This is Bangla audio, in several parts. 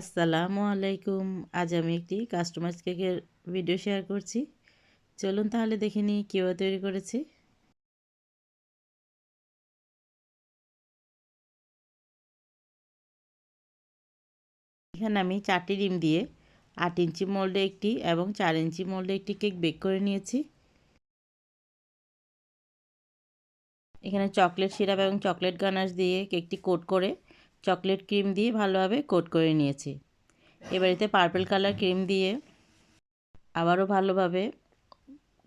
আসসালামু আলাইকুম। আজ আমি একটি কাস্টমাইজ কেকের ভিডিও শেয়ার করছি। চলুন তাহলে দেখে নিই কীভাবে তৈরি করেছি। এখানে আমি চারটি ডিম দিয়ে আট ইঞ্চি মোল্ডে একটি এবং চার ইঞ্চি মোল্ডে একটি কেক বেক করে নিয়েছি। এখানে চকলেট সিরাপ এবং চকলেট গানাশ দিয়ে কেকটি কোট করে চকলেট ক্রিম দিয়ে ভালোভাবে কোট করে নিয়েছি। এবারেতে পার্পল কালার ক্রিম দিয়ে আবারও ভালোভাবে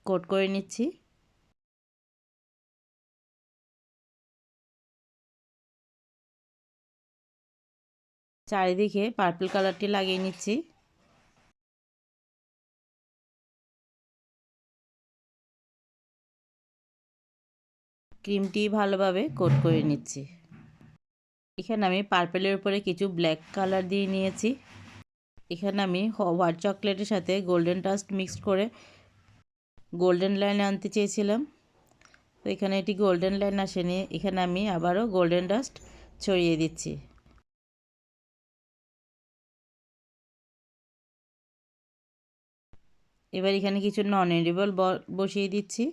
কোট করে নিচ্ছি। চারিদিকে পার্পল কালারটি লাগিয়ে নিচ্ছি। ক্রিমটি ভালোভাবে কোট করে নিচ্ছি। এখানে আমি পার্পেলের উপরে কিছু ব্ল্যাক কালার দিয়ে নিয়েছি। এখানে আমি হোয়াইট চকলেটের সাথে গোল্ডেন ডাস্ট মিক্সড করে গোল্ডেন লাইন আনতে চেয়েছিলাম। তো এখানে এটি গোল্ডেন লাইন আসেনি, এখানে আমি আবারও গোল্ডেন ডাস্ট ছড়িয়ে দিচ্ছি। এবার এখানে কিছু নন এডিবল বসিয়ে দিচ্ছি।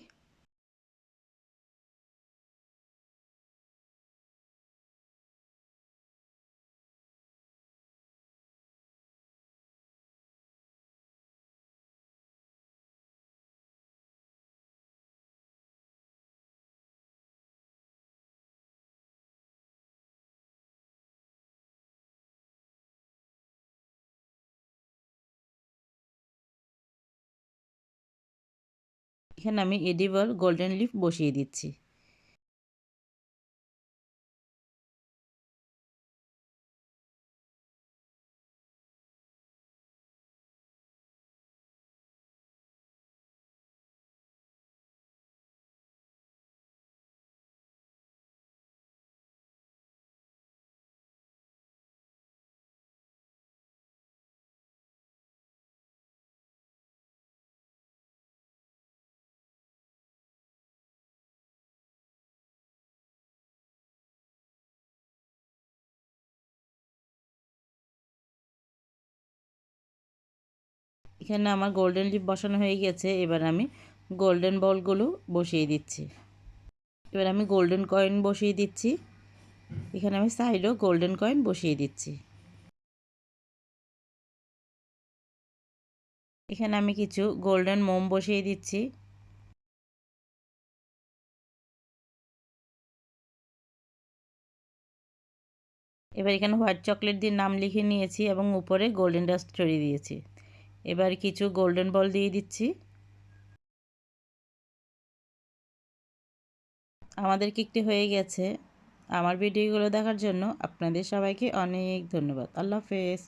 এখানে আমি এডিবল গোল্ডেন লিফ বসিয়ে দিচ্ছি। এখানে আমার গোল্ডেন লিপ বসানো হয়ে গেছে, এবার আমি গোল্ডেন বলগুলো বসিয়ে দিচ্ছি। এবার আমি গোল্ডেন কয়েন বসিয়ে দিচ্ছি। এখানে আমি সাইডও গোল্ডেন কয়েন বসিয়ে দিচ্ছি। এখানে আমি কিছু গোল্ডেন মোম বসিয়ে দিচ্ছি। এবার এখানে হোয়াইট চকলেট দিয়ে নাম লিখে নিয়েছি এবং উপরে গোল্ডেন ডাস্ট ছড়িয়ে দিয়েছি। এবার কিছু গোল্ডেন বল দিয়ে দিচ্ছি। আমাদের কেকটি হয়ে গেছে। আমার ভিডিওগুলো দেখার জন্য আপনাদের সবাইকে অনেক ধন্যবাদ। আল্লাহ হাফেজ।